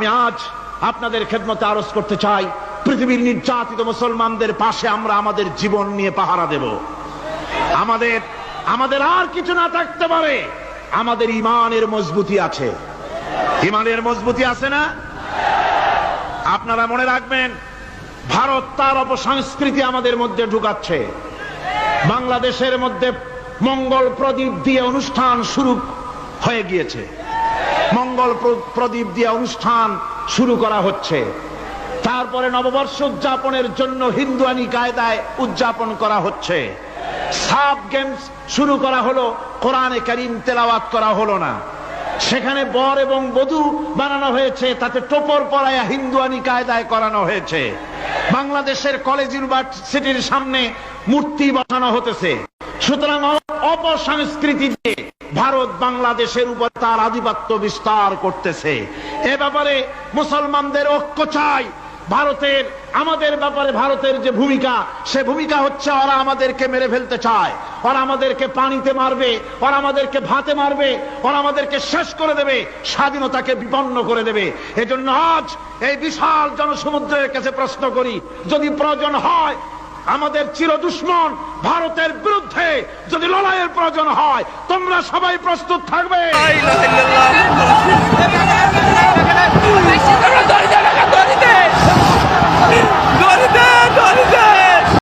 আমি আজ আপনাদের খেদমতে আরজ করতে চাই, পৃথিবীর নির্যাতিত মুসলমানদের পাশে আমরা আমাদের জীবন নিয়ে পাহারা দেব। আমাদের আমাদের আর কিছু না থাকতে পারে। আমাদের ইমানের মজবুতি আছে। ইমানের মজবুতি আছে না? আপনারা মনে রাখবেন, ভারত তার অপসংস্কৃতি আমাদের মধ্যে ঢুকাচ্ছে। বাংলাদেশের মধ্যে মঙ্গল প্রদীপ দিয়ে অনুষ্ঠান শুরু হয়ে গিয়েছে। মঙ্গল প্র- প্রদীপ দিয়ে অনুষ্ঠান শুরু করা হচ্ছে। তারপরে নববর্ষ উদযাপনের জন্য হিন্দুয়ানি কায়দায় উদযাপন করা হচ্ছে। সাব গেমস শুরু করা হলো, কোরআনে করিম তেলাওয়াত করা হলো না। সেখানে বর এবং বধূ বানানো হয়েছে, তাতে টোপর পরায়া হিন্দুয়ানি কায়দায় করানো হয়েছে। বাংলাদেশের কলেজ ইউনিভার্সিটির সামনে মূর্তি বসানো হতেছে। সুতরাং অপসংস্কৃতি দিয়ে ভারত বাংলাদেশের উপর তার আধিপত্য বিস্তার করতেছে। এ ব্যাপারে মুসলমানদের ঐক্য চাই। ভারতের, আমাদের ব্যাপারে ভারতের যে ভূমিকা, সে ভূমিকা হচ্ছে ওরা আমাদেরকে মেরে ফেলতে চায়। ওরা আমাদেরকে পানিতে মারবে, ওরা আমাদেরকে ভাতে মারবে, ওরা আমাদেরকে শেষ করে দেবে, স্বাধীনতাকে বিপন্ন করে দেবে। এজন্য আজ এই বিশাল জনসমুদ্রের কাছে প্রশ্ন করি, যদি প্রয়োজন হয়, আমাদের চির দুশ্মন ভারতের বিরুদ্ধে প্রয়োজন হয় তোমরা সবাই প্রস্তুত থাকবে।